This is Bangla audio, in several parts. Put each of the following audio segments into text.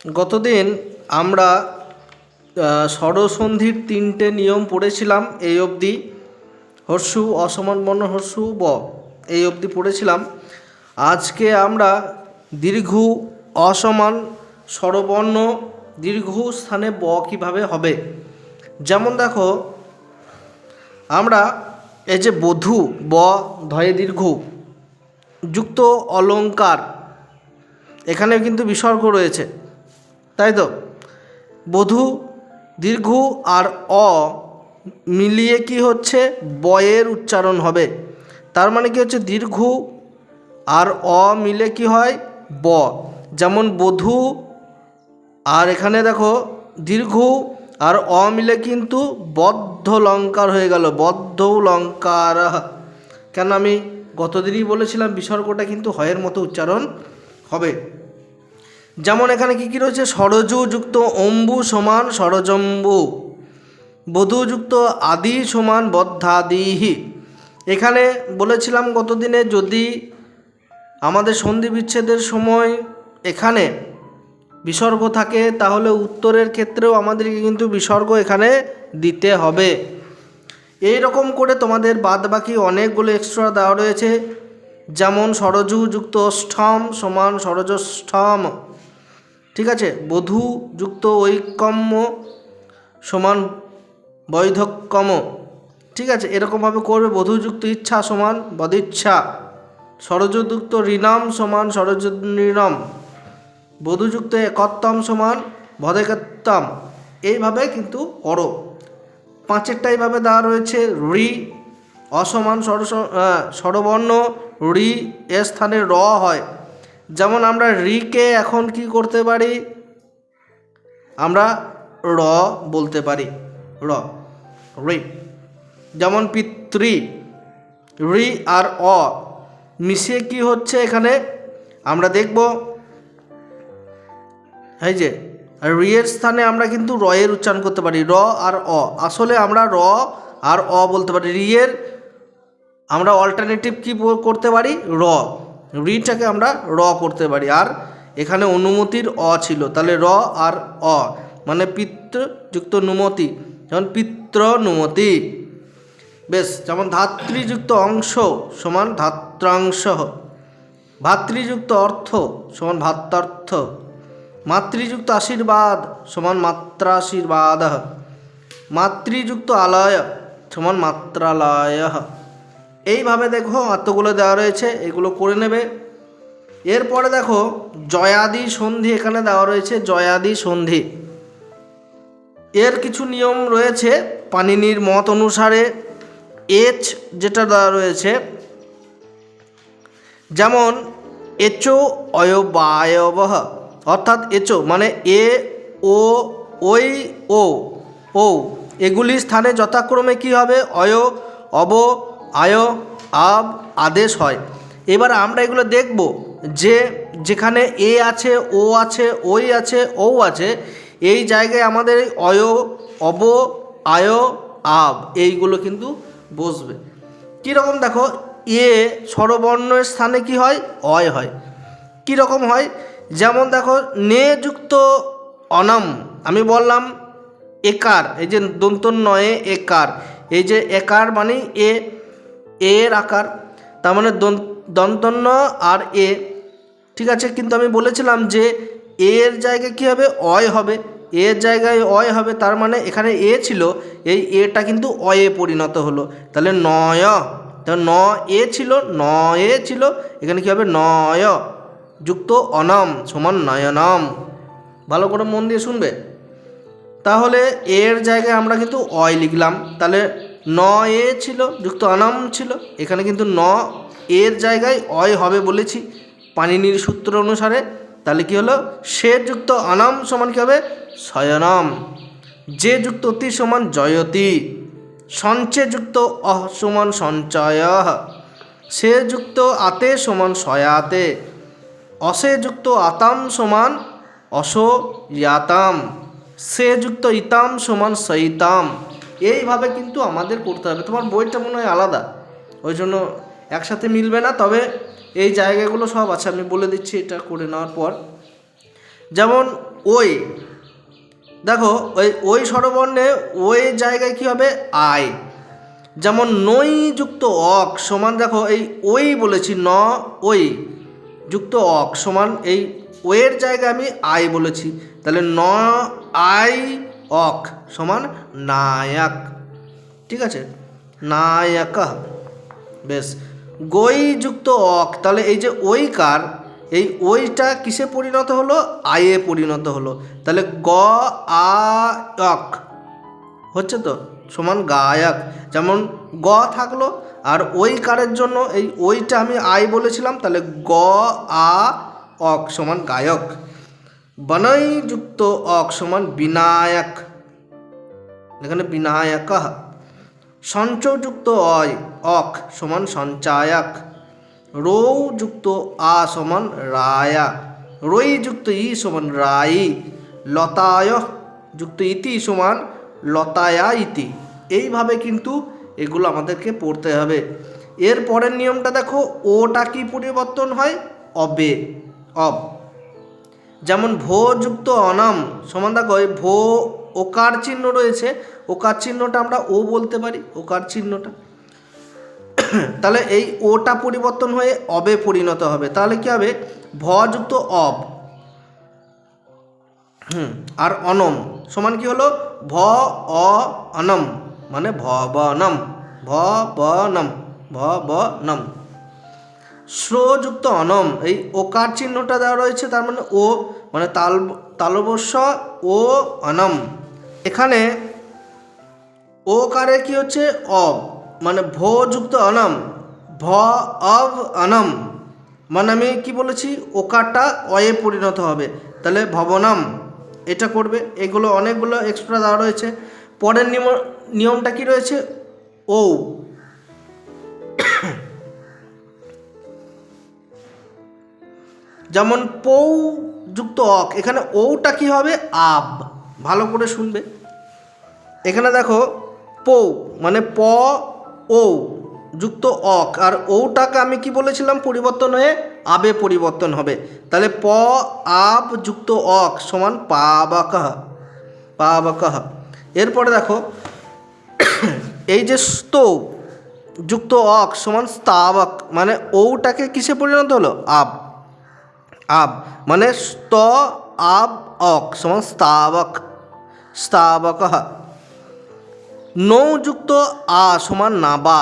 গতদিন আমরা স্বরসন্ধির তিনটে নিয়ম পড়েছিলাম এই অবধি। হর্ষু অসমান বর্ণ হর্ষু ব, এই অবধি পড়েছিলাম। আজকে আমরা দীর্ঘ অসমান স্বরবর্ণ দীর্ঘ স্থানে ব কীভাবে হবে? যেমন দেখো, আমরা এই যে বধূ, ব, ধয়ে দীর্ঘ, যুক্ত অলঙ্কার এখানে কিন্তু বিসর্গ রয়েছে। তাই তো? বধূ, দীর্ঘ আর অ মিলিয়ে কি হচ্ছে? বয়ের উচ্চারণ হবে। তার মানে কি হচ্ছে? দীর্ঘ আর অ মিলে কি হয়? ব। যেমন বধূ আর এখানে দেখো, দীর্ঘ আর অ মিলে কিন্তু বদ্ধ লঙ্কার হয়ে গেল। বদ্ধ লঙ্কার কেন আমি গতদিনই বলেছিলাম, বিসর্গটা কিন্তু হয়ের মতো উচ্চারণ হবে। যেমন এখানে কি কি রয়েছে? সরজু যুক্ত অম্বু সমান সরজম্বু বধূযুক্ত আদি সমান বদ্ধাদিহি। এখানে বলেছিলাম গতদিনে যদি আমাদের সন্ধি বিচ্ছেদের সময় এখানে বিসর্গ থাকে, তাহলে উত্তরের ক্ষেত্রেও আমাদেরকে কিন্তু বিসর্গ এখানে দিতে হবে। এই রকম করে তোমাদের বাদবাকি অনেকগুলো এক্সট্রা দেওয়া রয়েছে। যেমন সরজু যুক্ত স্থম সমান সরজস্থম ঠিক আছে? বধূ যুক্ত ঐকম্য সমান বৈধক্যম। ঠিক আছে? এরকমভাবে করবে বধূযুক্ত ইচ্ছা সমান বদিচ্ছা। সরযযুক্ত ঋণম সমান সরজনীরম বধূযুক্ত একত্তম সমান ভদেকত্তম। এইভাবে কিন্তু করো। পাঁচেরটা এইভাবে দেওয়া রয়েছে, রি অসমান স্বর স্বরবর্ণ, রি এর স্থানে র হয়। যেমন আমরা রিকে এখন কি করতে পারি? আমরা র বলতে পারি। র। রি। যেমন পিতৃ, রি আর অ মিশিয়ে কি হচ্ছে এখানে? আমরা দেখব। এই যে রিয়ের স্থানে আমরা কিন্তু র এর উচ্চারণ করতে পারি। র আর অ। আসলে আমরা র আর অ বলতে পারি। রিয়ের আমরা অল্টারনেটিভ কি করতে পারি? র। রিটাকে আমরা র করতে পারি। আর এখানে অনুমতির অ ছিল। তাহলে র আর অ। মানে পিতৃ যুক্ত নুমতি যেমন পিত্র নুমতি বেশ, যেমন ধাত্রীযুক্ত অংশ সমান ধাত্রাংশ। ভাতৃযুক্ত অর্থ সমান ভাত্রার্থ মাতৃযুক্ত আশীর্বাদ সমান মাত্রাশীর্বাদ। মাতৃযুক্ত আলয় সমান মাত্রালয়। এইভাবে দেখো এতগুলো দেওয়া রয়েছে, এগুলো করে নেবে। এরপরে দেখো, জয়াদি সন্ধি এখানে দেওয়া রয়েছে, জয়াদি সন্ধি। এর কিছু নিয়ম রয়েছে পানিনির মত অনুসারে এচ যেটা দেওয়া রয়েছে, যেমন, এচো অয়বায়বহ, অর্থাৎ এচো মানে এ, ও, ওই, ও ও। এগুলি স্থানে যথাক্রমে কি হবে? অয়, অব আয়, আব, আদেশ হয়। এবার আমরা এগুলো দেখব যে যেখানে এ আছে, ও আছে, ওই আছে ও আছে, এই জায়গায় আমাদের অয়, অব, আয়, আব এইগুলো কিন্তু বসবে। কীরকম দেখো, এ স্বরবর্ণের স্থানে কি হয়? অয় হয়। কীরকম হয়? যেমন দেখো, নে যুক্ত অনাম, আমি বললাম একার, এই যে দন্ত নয়ে একার, এই যে একার মানে এ এর আকার, তার মানে দন- দন্তন্য আর এ। ঠিক আছে, কিন্তু আমি বলেছিলাম যে এর জায়গায় কী হবে? অয় হবে। এর জায়গায় অয় হবে, তার মানে এখানে এ ছিল, এই এটা কিন্তু অয়ে পরিণত হলো। তাহলে নয়। তো ন এ ছিল, ন এ ছিল, এখানে কী হবে? নয়। যুক্ত অনম সমান নয়নম। ভালো করে মন দিয়ে শুনবে? তাহলে এর জায়গায় আমরা কিন্তু অয় লিখলাম। তাহলে ন এ ছিল, যুক্ত অনাম ছিল। এখানে কিন্তু ন এর জায়গায় অয় হবে বলেছি। পানিনির সূত্র অনুসারে তাহলে কি হলো? সে যুক্ত অনাম সমান কী হবে? শয়নম যে যুক্ত অতি সমান জয়তি। সঞ্চে যুক্ত অহ সমান সঞ্চয়। সে যুক্ত আতে সমান সয়াতে অসে যুক্ত আতাম সমান অস ইয়াতাম। সে যুক্ত ইতাম সমান সইতাম এইভাবে কিন্তু আমাদের করতে হবে। তোমার বইটা মনে হয় আলাদা। ওই জন্য একসাথে মিলবে না, তবে এই জায়গাগুলো সব আছে, আমি বলে দিচ্ছি এটা করে নেওয়ার পর। যেমন ওই, দেখো, ওই ওই স্বরবর্ণে ওই জায়গায় কি হবে? আয় যেমন নই যুক্ত অক সমান, দেখো, এই ওই বলেছি, ন, ওই যুক্ত অক সমান, এই ওয়ের জায়গায় আমি আই বলেছি। তাহলে ন, আই অক সমান নায়ক। ঠিক আছে? নায়কা। বেশ। গই যুক্ত অক। তাহলে এই যে ওই কার, এই ওইটা কিসে পরিণত হলো? আয়ে পরিণত হলো। তাহলে গ, আ, অক। হচ্ছে তো? সমান গায়ক। যেমন গ থাকল, আর ওই কারের জন্য এই ওইটা আমি আই বলেছিলাম, তাহলে গ, আ, অক সমান গায়ক। বনই যুক্ত অক সমান বিনায়ক এখানে বিনায়ক সঞ্চয়যুক্ত অয় অক সমান সঞ্চায়ক রৌ যুক্ত আ সমান রায়া রই যুক্ত ই সমান রাই লতায় যুক্ত ইতি সমান লতায়া ইতি এইভাবে কিন্তু এগুলো আমাদেরকে পড়তে হবে। এর পরের নিয়মটা দেখো, ওটা কি পরিবর্তন হয়? অবে। অব। যেমন ভো যুক্ত অনাম, সমান দেখো এই ভো ওকার চিহ্ন রয়েছে, ওকার চিহ্নটা আমরা ও বলতে পারি, ওকার চিহ্নটা। তাহলে এই ওটা পরিবর্তন হয়ে অবে পরিণত হবে। তাহলে কি হবে? ভ যুক্ত অব। হুম, আর অনম, সমান কি হলো? ভ, অ, অনম মানে ভ ব ভ ব নম ভ ব শ্রযুক্ত অনম, এই ওকার চিহ্নটা দেওয়া রয়েছে, তার মানে ও মানে তাল তালবস্য ও অনম। এখানে ও কারে কি হচ্ছে? অব মানে ভো যুক্ত অনম, ভ, অব, অনম। মানে আমি কি বলেছি? ওকারটা অয়ে পরিণত হবে। তাহলে ভবনম, এটা করবে, এগুলো অনেকগুলো এক্সট্রা দেওয়া রয়েছে। পরের নিয়ম নিয়মটা কি রয়েছে? ও যেমন পৌ যুক্ত অক, এখানে ওটা কি হবে? আব। ভালো করে শুনবে। এখানে দেখো, পৌ মানে প ও যুক্ত অক। আর ওটাকে আমি কি বলেছিলাম? পরিবর্তন হয়ে আবে পরিবর্তন হবে। তাহলে প, আব যুক্ত অক সমান পা বা কাহ পা বা কাহ এরপরে দেখো, এই যে স্তৌ যুক্ত অক সমান স্তাবক মানে ওটাকে কিসে পরিণত হলো? আব। আব মানে স্ত, আব, অক, সমান স্তাবক। স্তাবক। নৌযুক্ত আ সমান নাবা।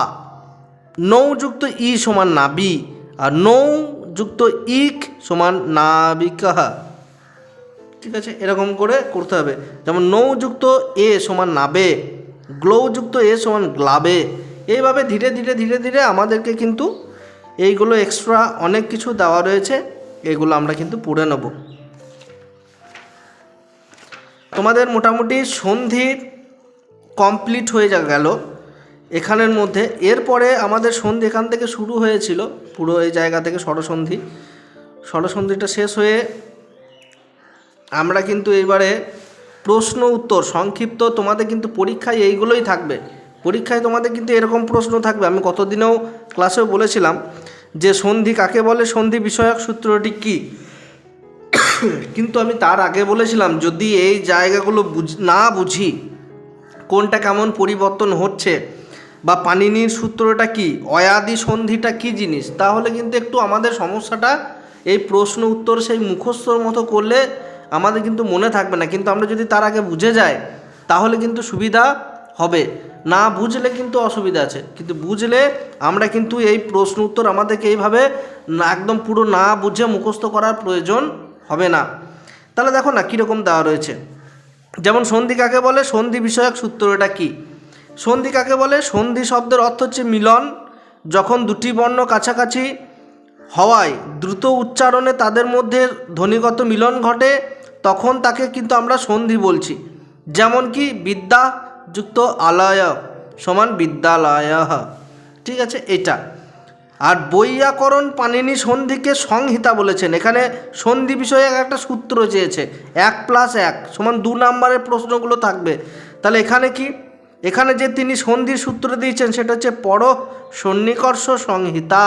নৌযুক্ত ই সমান নাবি। আর নৌযুক্ত ইক সমান নাবিকাহা ঠিক আছে, এরকম করে করতে হবে। যেমন নৌযুক্ত এ সমান নাবে, গ্লৌযুক্ত এ সমান গ্লাবে। এইভাবে ধীরে ধীরে ধীরে ধীরে আমাদেরকে কিন্তু এইগুলো এক্সট্রা অনেক কিছু দেওয়া রয়েছে। এগুলো আমরা কিন্তু পড়ে নেব। তোমাদের মোটামুটি সন্ধির কমপ্লিট হয়ে গেল। এখানের মধ্যে এরপরে আমাদের সন্ধি এখান থেকে শুরু হয়েছিল, পুরো এই জায়গা থেকে ষড়সন্ধি। ষড়সন্ধিটা শেষ হয়ে আমরা কিন্তু এবারে প্রশ্ন উত্তর, সংক্ষিপ্ত তোমাদের কিন্তু পরীক্ষায় এইগুলোই থাকবে। পরীক্ষায় তোমাদের কিন্তু এরকম প্রশ্ন থাকবে। আমি কতদিনেও ক্লাসেও বলেছিলাম যে সন্ধি কাকে বলে, সন্ধি বিষয়ক সূত্রটি কী? কিন্তু আমি তার আগে বলেছিলাম, যদি এই জায়গাগুলো বুঝ, না বুঝি, কোনটা কেমন পরিবর্তন হচ্ছে বা পানিনির সূত্রটা কি, অয়াদি সন্ধিটা কি জিনিস, তাহলে কিন্তু একটু আমাদের সমস্যাটা, এই প্রশ্ন উত্তর সেই মুখস্থর মতো করলে আমাদের কিন্তু মনে থাকবে না। কিন্তু আমরা যদি তার আগে বুঝে যাই, তাহলে কিন্তু সুবিধা হবে। না বুঝলে কিন্তু অসুবিধা আছে। কিন্তু বুঝলে আমরা কিন্তু এই প্রশ্ন উত্তর আমাদেরকে এইভাবে একদম পুরো না বুঝে মুখস্থ করার প্রয়োজন হবে না। তাহলে দেখো না কীরকম দেওয়া রয়েছে। যেমন সন্ধি কাকে বলে? সন্ধি বিষয়ক সূত্রটা কি? সন্ধি কাকে বলে? সন্ধি শব্দের অর্থ হচ্ছে মিলন। যখন দুটি বর্ণ কাছাকাছি হওয়ায় দ্রুত উচ্চারণে তাদের মধ্যে ধ্বনিগত মিলন ঘটে, তখন তাকে কিন্তু আমরা সন্ধি বলছি। যেমন কি? বিদ্যা যুক্ত আলয় সমান বিদ্যালয়। ঠিক আছে এটা আর বৈয়াকরণ পানিনি সন্ধিকে সংহিতা বলেছেন। এখানে সন্ধি বিষয়ে একটা সূত্র চেয়েছে। এক প্লাস এক সমান দু নম্বরের প্রশ্নগুলো থাকবে। তাহলে এখানে কি? এখানে যে তিনি সন্ধির সূত্র দিয়েছেন, সেটা হচ্ছে পর সন্নিকর্ষ সংহিতা।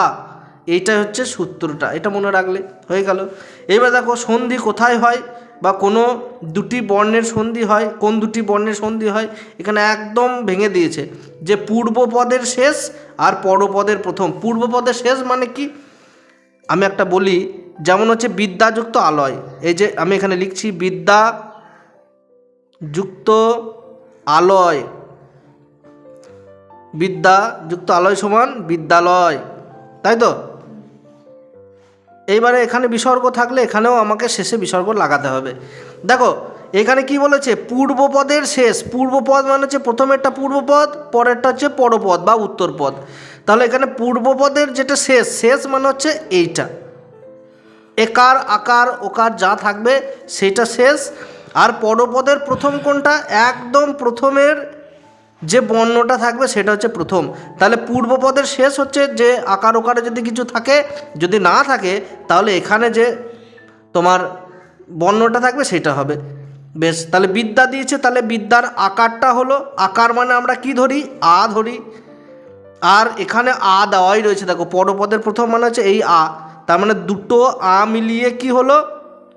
এইটা হচ্ছে সূত্রটা। এটা মনে রাখলে হয়ে গেল। এবার দেখো, সন্ধি কোথায় হয়? বা কোনো দুটি বর্ণের সন্ধি হয়, কোন দুটি বর্ণের সন্ধি হয়, এখানে একদম ভেঙে দিয়েছে। যে পূর্বপদের শেষ আর পরপদের প্রথম। পূর্বপদের শেষ মানে কি? আমি একটা বলি, যেমন হচ্ছে বিদ্যাযুক্ত আলয়। এই যে আমি এখানে লিখছি, বিদ্যা যুক্ত আলয়। বিদ্যা যুক্ত আলয় সমান বিদ্যালয়। তাই তো? এইবারে এখানে বিসর্গ থাকলে এখানেও আমাকে শেষে বিসর্গ লাগাতে হবে। দেখো, এখানে কি বলেছে? পূর্বপদের শেষ। পূর্বপদ মানে হচ্ছে প্রথমেরটা পূর্বপদ, পরেরটা হচ্ছে পরপদ বা উত্তরপদ। তাহলে এখানে পূর্বপদের যেটা শেষ শেষ মানে হচ্ছে এইটা। একার, আকার, ওকার যা থাকবে সেটা শেষ। আর পরপদের প্রথম কোনটা? একদম প্রথমের যে বর্ণটা থাকবে সেটা হচ্ছে প্রথম। তাহলে পূর্বপদের শেষ হচ্ছে যে আকার ওকারে যদি কিছু থাকে, যদি না থাকে, তাহলে এখানে যে তোমার বর্ণটা থাকবে সেটা হবে। বেশ, তাহলে বিদ্যা দিয়েছে, তাহলে বিদ্যার আকারটা হলো, আকার মানে আমরা কি ধরি? আ ধরি। আর এখানে আ দেওয়াই রয়েছে, দেখো, পরপদের প্রথম মানে হচ্ছে এই আ। তার মানে দুটো আ মিলিয়ে কি হলো?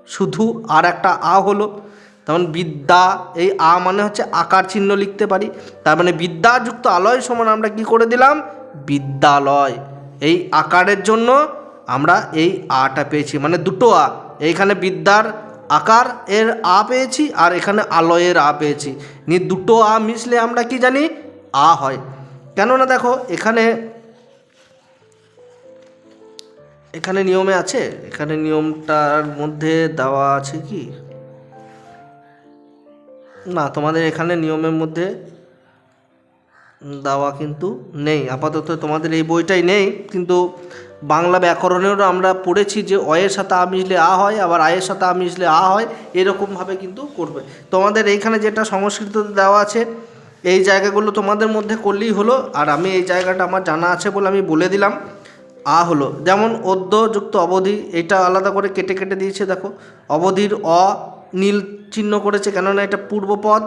শুধু আর একটা আ হলো। তার মানে বিদ্যা, এই আ মানে হচ্ছে আকার চিহ্ন লিখতে পারি। তার মানে বিদ্যাযুক্ত আলয় সমান আমরা কি করে দিলাম? বিদ্যালয়। এই আকারের জন্য আমরা এই আটা পেয়েছি মানে দুটো আ। এইখানে বিদ্যার আকার এর আ পেয়েছি আর এখানে আলয়ের আ পেয়েছি। নিয়ে দুটো আ মিশলে আমরা কি জানি? আ হয়। কেননা দেখো, এখানে এখানে নিয়মে আছে? এখানে নিয়মটার মধ্যে দেওয়া আছে কি? না, তোমাদের এখানে নিয়মের মধ্যে দেওয়া কিন্তু নেই। আপাতত তোমাদের এই বইটাই নেই, কিন্তু বাংলা ব্যাকরণেরও আমরা পড়েছি যে অয়ের সাথে আ মিশলে আ হয়, আবার আয়ের সাথে আ মিশলে আ হয়, এরকমভাবে কিন্তু করবে। তোমাদের এইখানে যেটা সংস্কৃত দেওয়া আছে, এই জায়গাগুলো তোমাদের মধ্যে করলেই হলো, আর আমি এই জায়গাটা আমার জানা আছে বলে আমি বলে দিলাম, আ হলো। যেমন অদ্য যুক্ত অবধি, এটা আলাদা করে কেটে কেটে দিয়েছে, দেখো। অবধির অ নীল চিহ্ন করেছে কেননা এটা পূর্বপদ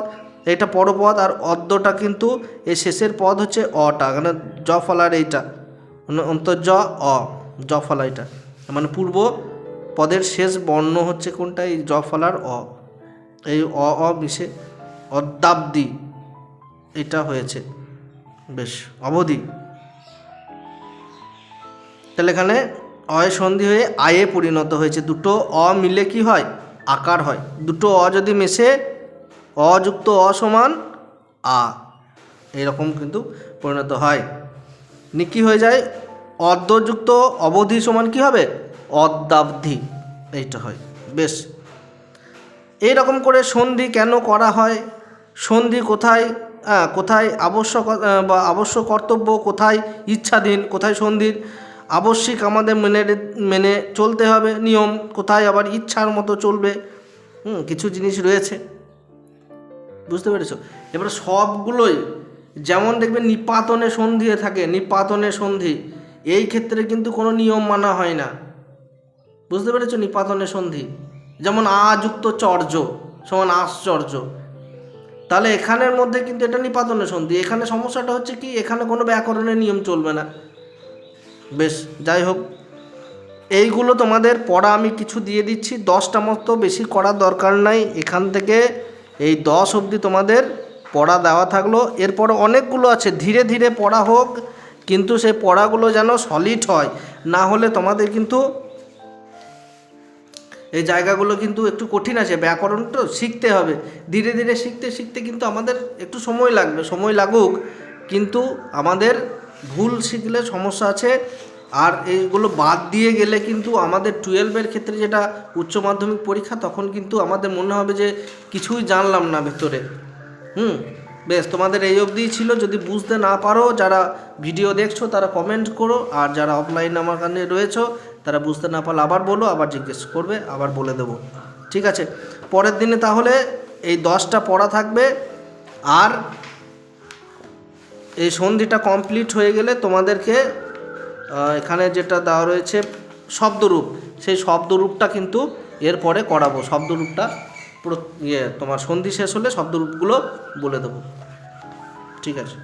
এটা পরপদ আর অদ্যটা কিন্তু এই শেষের পদ হচ্ছে অটা মানে জ ফলার এইটা। অন্তর্জ অ, জ ফলা এটা। মানে পূর্ব পদের শেষ বর্ণ হচ্ছে কোনটা? এই জ ফলার অ। এই অ অ মিশে অদ্যাব্দি এটা হয়েছে। বেশ, অবধি। তাহলে এখানে অয় সন্ধি হয়ে আয়ে পরিণত হয়েছে। দুটো অ মিলে কি হয়? আকার হয়। দুটো অ যদি মেশে, অযুক্ত অসমান আ। এরকম কিন্তু পরিণত হয়। নি কী হয়ে যায়? অর্ধযুক্ত অবধি সমান কি হবে? অদ্যাবধি। এইটা হয়। বেশ। এই রকম করে সন্ধি কেন করা হয়? সন্ধি কোথায়? কোথায় আবশ্যক বা আবশ্যক কর্তব্য? কোথায় ইচ্ছাধীন? কোথায় সন্ধির? আবশ্যিক আমাদের মেনে মেনে চলতে হবে। নিয়ম কোথায় আবার ইচ্ছার মতো চলবে? হুম, কিছু জিনিস রয়েছে। বুঝতে পেরেছ? এবারে সবগুলোই যেমন দেখবে নিপাতনে সন্ধি থাকে, নিপাতনে সন্ধি। এই ক্ষেত্রে কিন্তু কোনো নিয়ম মানা হয় না। বুঝতে পেরেছ? নিপাতনে সন্ধি। যেমন আযুক্ত চর্য, সমান আশ্চর্য। তাহলে এখানের মধ্যে কিন্তু এটা নিপাতনে সন্ধি। এখানে সমস্যাটা হচ্ছে কি? এখানে কোনো ব্যাকরণের নিয়ম চলবে না। বেশ, যাই হোক। এইগুলো তোমাদের পড়া আমি কিছু দিয়ে দিচ্ছি। দশটা মতো বেশি করার দরকার নাই। এখান থেকে এই দশ অবধি তোমাদের পড়া দেওয়া থাকল। এরপর অনেকগুলো আছে। ধীরে ধীরে পড়া হোক, কিন্তু সেই পড়াগুলো যেন সলিড হয়। না হলে তোমাদের কিন্তু এই জায়গাগুলো কিন্তু একটু কঠিন আছে। ব্যাকরণ তো শিখতে হবে। ধীরে ধীরে শিখতে শিখতে কিন্তু আমাদের একটু সময় লাগবে। সময় লাগুক, কিন্তু আমাদের ভুল শিখলে সমস্যা আছে। আর এইগুলো বাদ দিয়ে গেলে কিন্তু আমাদের টুয়েলভের ক্ষেত্রে যেটা উচ্চ মাধ্যমিক পরীক্ষা, তখন কিন্তু আমাদের মনে হবে যে কিছুই জানলাম না ভেতরে। হুম, বেশ, তোমাদের এই অবধি ছিল। যদি বুঝতে না পারো, যারা ভিডিও দেখছ, তারা কমেন্ট করো। আর যারা অফলাইন আমার কাছে রয়েছো, তারা বুঝতে না পারলে আবার বলো, আবার জিজ্ঞেস করবে, আবার বলে দেবো। ঠিক আছে? পরের দিনে তাহলে এই দশটা পড়া থাকবে। আর এই সন্ধিটা কমপ্লিট হয়ে গেলে তোমাদেরকে এখানে যেটা দেওয়া রয়েছে শব্দরূপ, সেই শব্দরূপটা কিন্তু এরপরে করাবো। শব্দরূপটা ইয়ে তোমার সন্ধি শেষ হলে শব্দরূপগুলো বলে দেবো। ঠিক আছে।